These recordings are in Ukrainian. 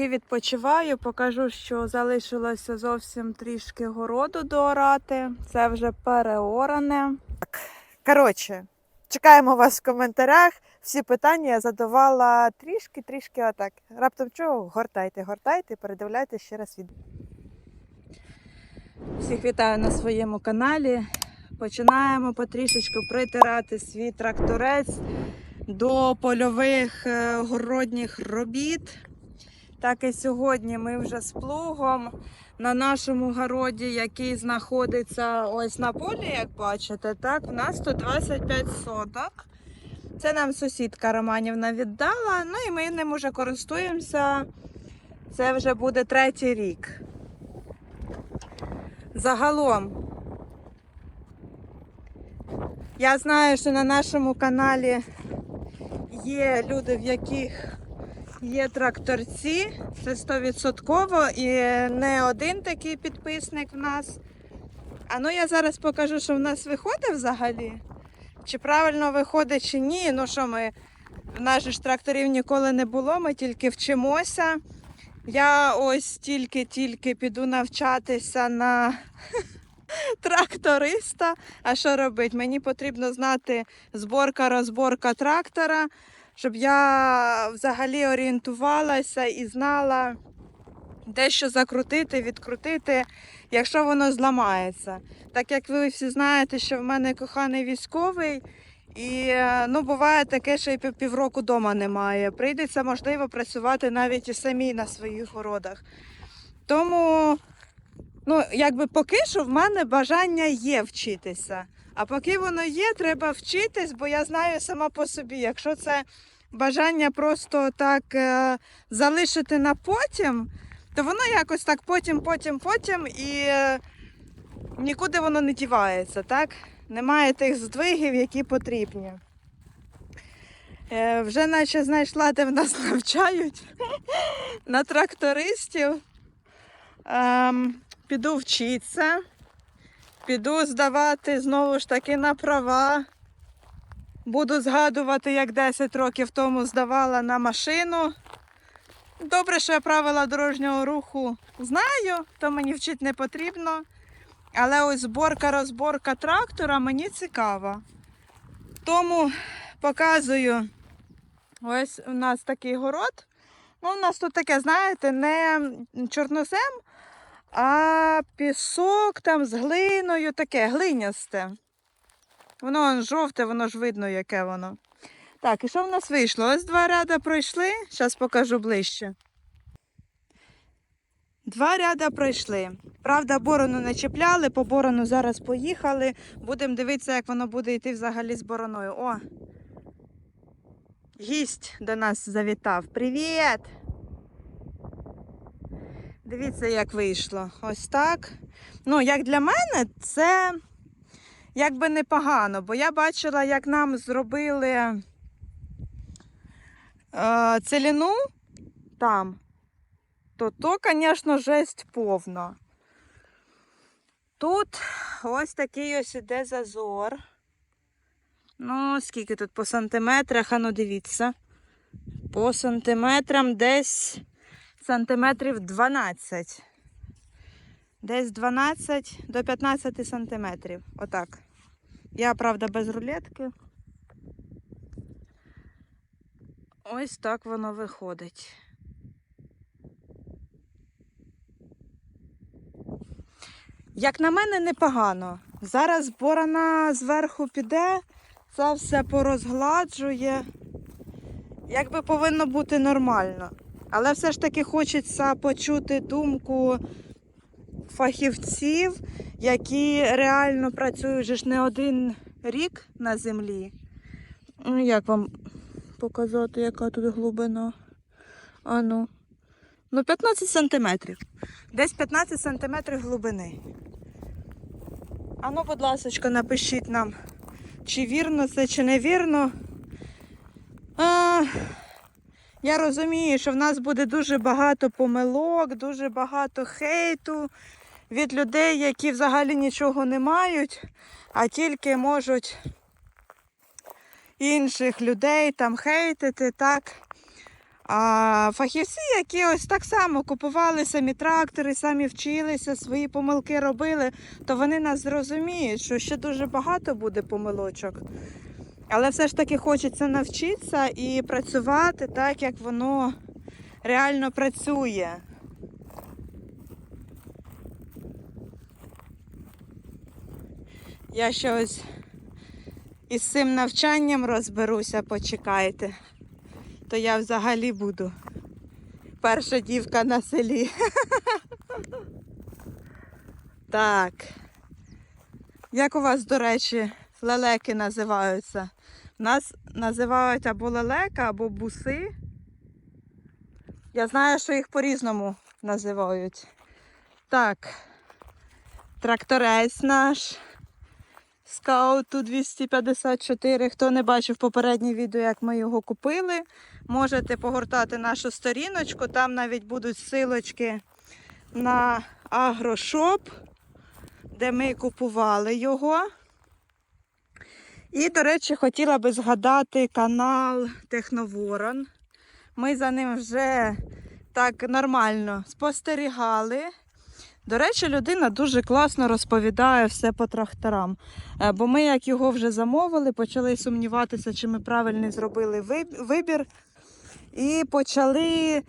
Поки відпочиваю, покажу, що залишилося зовсім трішки городу доорати. Це вже переоране. Коротше, чекаємо вас в коментарях. Всі питання я задавала трішки-трішки отак. Раптом чого? Гортайте, гортайте, передивляйте ще раз відео. Всіх вітаю на своєму каналі. Починаємо потрішечку притирати свій тракторець до польових е, городніх робіт. Так і сьогодні ми вже з плугом на нашому городі, який знаходиться ось на полі, як бачите, так, у нас тут 25 соток. Це нам сусідка Романівна віддала, ну і ми ним уже користуємося. Це вже буде третій рік. Загалом, я знаю, що на нашому каналі є люди, в яких є тракторці, це 100% і не один такий підписник в нас. А ну я зараз покажу, що в нас виходить взагалі. Чи правильно виходить, чи ні. Ну що ми, в нас ж тракторів ніколи не було, ми тільки вчимося. Я ось тільки-тільки піду навчатися на тракториста. А що робити? Мені потрібно знати зборка, розборка трактора, щоб я взагалі орієнтувалася і знала, де що закрутити, відкрутити, якщо воно зламається. Так як ви всі знаєте, що в мене коханий військовий. І е, ну, буває таке, що і півроку вдома немає. Прийдеться, можливо, працювати навіть і самі на своїх городах. Тому, ну, якби поки що в мене бажання є вчитися. А поки воно є, треба вчитись, бо я знаю сама по собі, якщо це бажання просто так е, залишити на потім, то воно якось так потім, потім, потім і е, нікуди воно не дівається, так? Немає тих здвигів, які потрібні. Е, вже наче знайшла, де в нас навчають на трактористів. Ем, піду вчитися, піду здавати знову ж таки на права. Буду згадувати, як 10 років тому здавала на машину. Добре, що я правила дорожнього руху знаю, то мені вчити не потрібно. Але ось зборка, розборка трактора мені цікава. Тому показую ось у нас такий город. Ну, у нас тут таке, знаєте, не чорнозем, а пісок там з глиною, таке глинясте. Воно он жовте, воно ж видно, яке воно. Так, і що в нас вийшло? Ось два ряда пройшли. Зараз покажу ближче. Два ряда пройшли. Правда, борону не чіпляли, по борону зараз поїхали. Будемо дивитися, як воно буде йти взагалі з бороною. О! Гість до нас завітав. Привіт! Дивіться, як вийшло. Ось так. Ну, як для мене, це якби непогано, бо я бачила, як нам зробили е, целіну там то то, звісно, жесть повна. Тут ось такий ось іде зазор. Ну, скільки тут по сантиметрах, а ну дивіться. По сантиметрам десь сантиметрів 12. Десь 12 до 15 сантиметрів. Отак. Я, правда, без рулетки. Ось так воно виходить. Як на мене, непогано. Зараз борона зверху піде, це все порозгладжує. Якби повинно бути нормально. Але все ж таки хочеться почути думку фахівців, які реально працюють вже ж не один рік на землі. Ну, як вам показати, яка тут глибина? Ану. Ну, 15 сантиметрів. Десь 15 сантиметрів глибини. А ну, будь ласка, напишіть нам, чи вірно це, чи не вірно. А, я розумію, що в нас буде дуже багато помилок, дуже багато хейту від людей, які взагалі нічого не мають, а тільки можуть інших людей там хейтити, так. А фахівці, які ось так само купували самі трактори, самі вчилися, свої помилки робили, то вони нас зрозуміють, що ще дуже багато буде помилочок. Але все ж таки хочеться навчитися і працювати так, як воно реально працює. Я ще ось із цим навчанням розберуся, почекайте. То я взагалі буду перша дівка на селі. Так. Як у вас, до речі, лелеки називаються? Нас називають або лелека, або буси. Я знаю, що їх по-різному називають. Так. Тракторець наш. Скауту 254. Хто не бачив попереднє відео, як ми його купили, можете погортати нашу сторіночку. Там навіть будуть силочки на агрошоп, де ми купували його. І, до речі, хотіла би згадати канал Техноворон. Ми за ним вже так нормально спостерігали. До речі, людина дуже класно розповідає все по тракторам. Е, Бо ми, як його вже замовили, почали сумніватися, чи ми правильно зробили вибір. І почали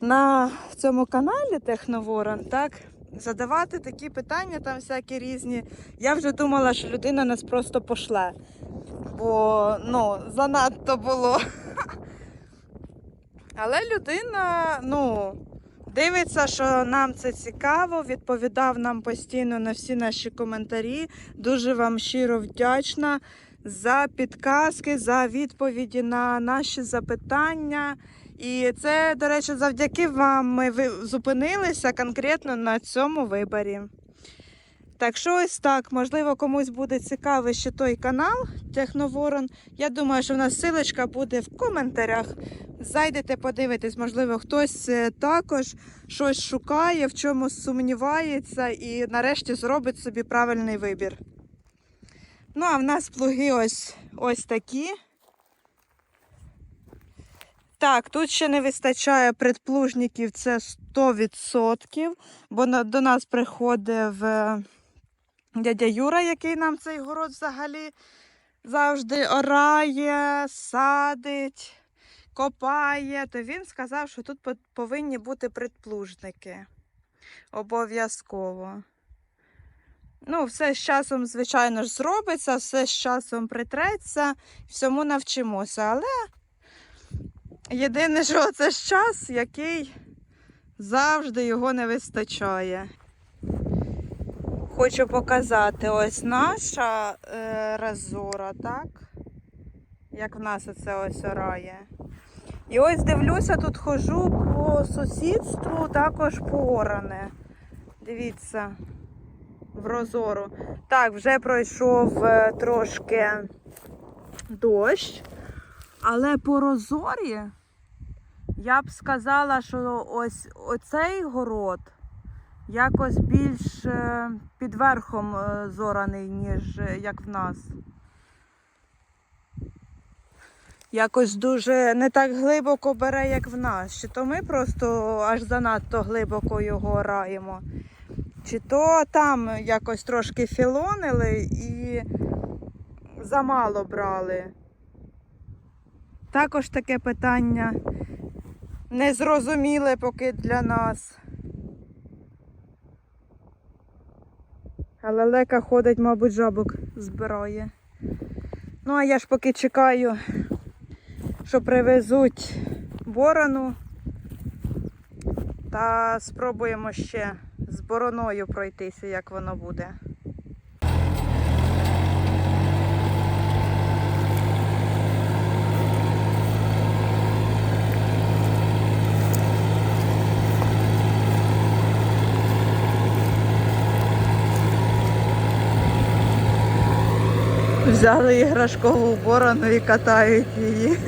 на цьому каналі Техноворон так, задавати такі питання, там всякі різні. Я вже думала, що людина нас просто пошле. Бо ну, занадто було. Але людина, ну, Дивиться, що нам це цікаво, відповідав нам постійно на всі наші коментарі. Дуже вам щиро вдячна за підказки, за відповіді на наші запитання. І це, до речі, завдяки вам ми зупинилися конкретно на цьому виборі. Так що ось так, можливо, комусь буде цікавий ще той канал Техноворон. Я думаю, що в нас силочка буде в коментарях. Зайдете, подивитесь, можливо, хтось е, також щось шукає, в чомусь сумнівається і нарешті зробить собі правильний вибір. Ну, а в нас плуги ось, ось такі. Так, тут ще не вистачає предплужників, це 100%, бо до нас приходив е, дядя Юра, який нам цей город взагалі завжди орає, садить копає, то він сказав, що тут повинні бути предплужники. Обов'язково. Ну, все з часом, звичайно ж, зробиться, все з часом притреться, всьому навчимося. Але єдине, що це ж час, який завжди його не вистачає. Хочу показати ось наша е, разора, так? Як в нас оце ось орає. І ось дивлюся, тут хожу по сусідству, також пооране. Дивіться, в розору. Так, вже пройшов е, трошки дощ, але по розорі я б сказала, що ось оцей город якось більш е, під верхом е, зораний, ніж е, як в нас. Якось дуже не так глибоко бере, як в нас. Чи то ми просто аж занадто глибоко йогоораємо, чи то там якось трошки філонили і замало брали. Також таке питання незрозуміле поки для нас. Але лека ходить, мабуть, жабок збирає. Ну, а я ж поки чекаю що привезуть борону. Та спробуємо ще з бороною пройтися, як воно буде. Взяли іграшкову борону і катають її.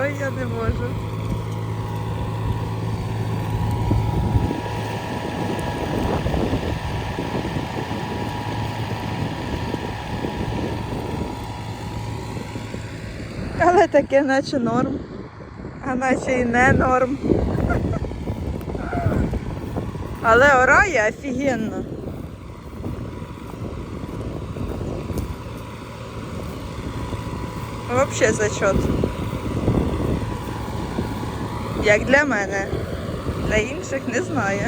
Ой, я не можу. Але таке, наче норм, а наче і не норм. Але орає офігенно. Вообще зачет. Як для мене. Для інших не знаю.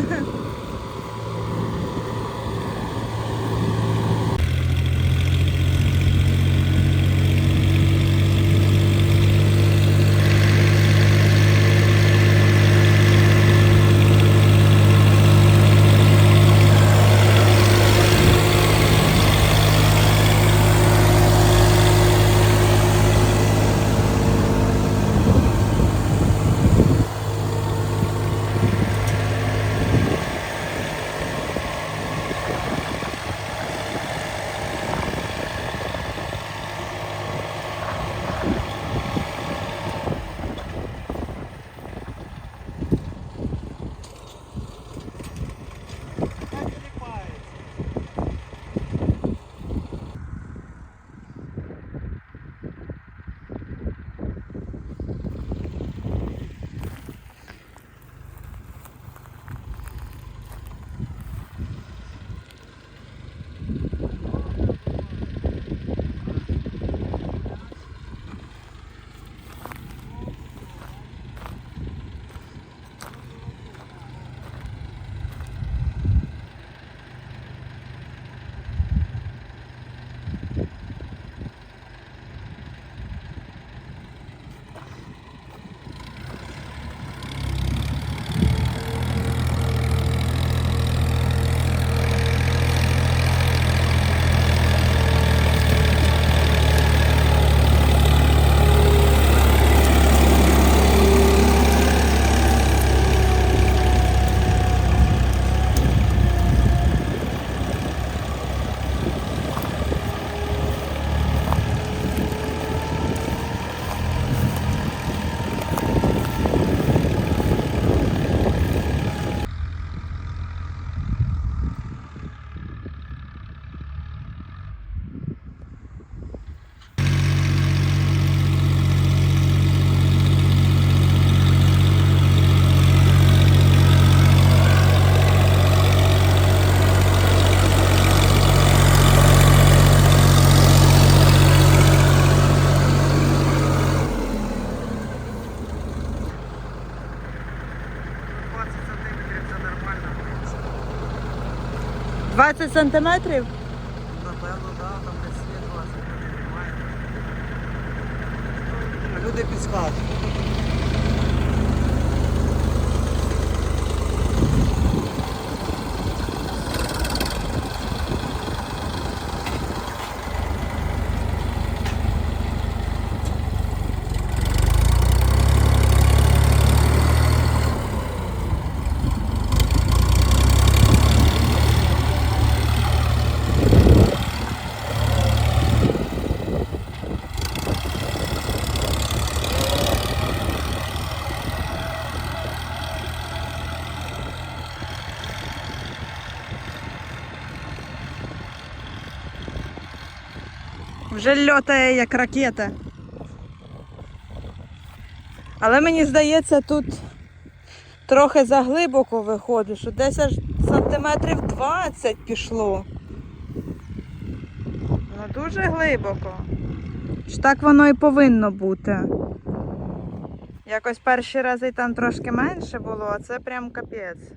20 сантиметрів? Напевно, да, там десь є 20, немає. Люди підсказують. Вже льотає як ракета. Але мені здається, тут трохи заглибоко виходить, що десь аж сантиметрів 20 пішло. Ну дуже глибоко. Чи так воно і повинно бути. Якось перші рази там трошки менше було, а це прям капець.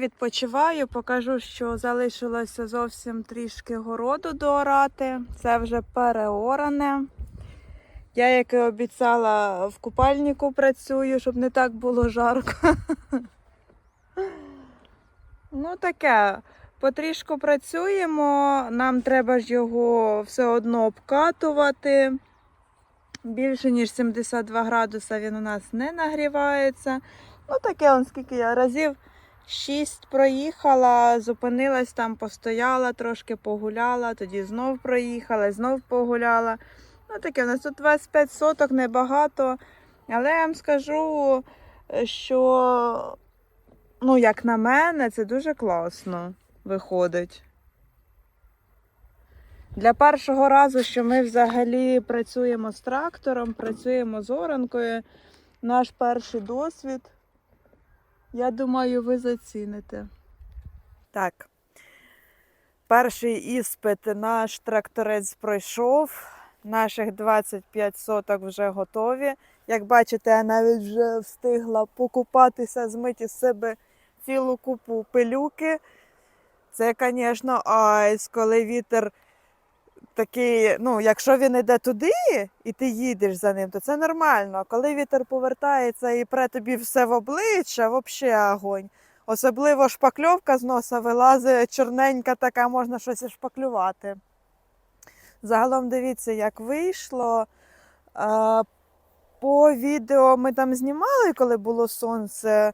Відпочиваю, покажу, що залишилося зовсім трішки городу доорати. Це вже переоране. Я, як і обіцяла, в купальнику працюю, щоб не так було жарко. Ну, таке. Потрішку працюємо, нам треба ж його все одно обкатувати. Більше ніж 72 градуса він у нас не нагрівається. Ну, таке, он скільки я разів 6 проїхала, зупинилась там, постояла, трошки погуляла, тоді знов проїхала, знов погуляла. Ну, таке, у нас тут 25 соток, небагато. Але я вам скажу, що, ну, як на мене, це дуже класно виходить. Для першого разу, що ми взагалі працюємо з трактором, працюємо з оранкою, наш перший досвід. Я думаю, ви заціните. Так. Перший іспит наш тракторець пройшов. Наших 25 соток вже готові. Як бачите, я навіть вже встигла покупатися, змити з себе цілу купу пилюки. Це, звісно, айс, коли вітер такий, ну, якщо він йде туди, і ти їдеш за ним, то це нормально. А коли вітер повертається і пре тобі все в обличчя, взагалі огонь. Особливо шпакльовка з носа вилазить чорненька така, можна щось шпаклювати. Загалом дивіться, як вийшло. По відео ми там знімали, коли було сонце.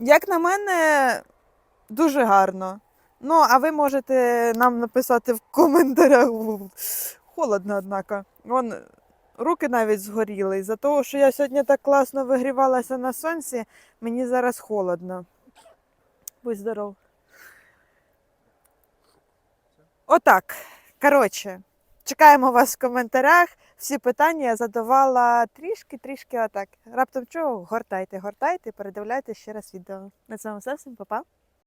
Як на мене, дуже гарно. Ну, а ви можете нам написати в коментарях. Холодно, однако. Вон, руки навіть згоріли. За того, що я сьогодні так класно вигрівалася на сонці, мені зараз холодно. Будь здоров. Отак. Коротше, чекаємо вас в коментарях. Всі питання я задавала трішки-трішки отак. Раптом чого? Гортайте, гортайте, передивляйте ще раз відео. На цьому все, всім па-па.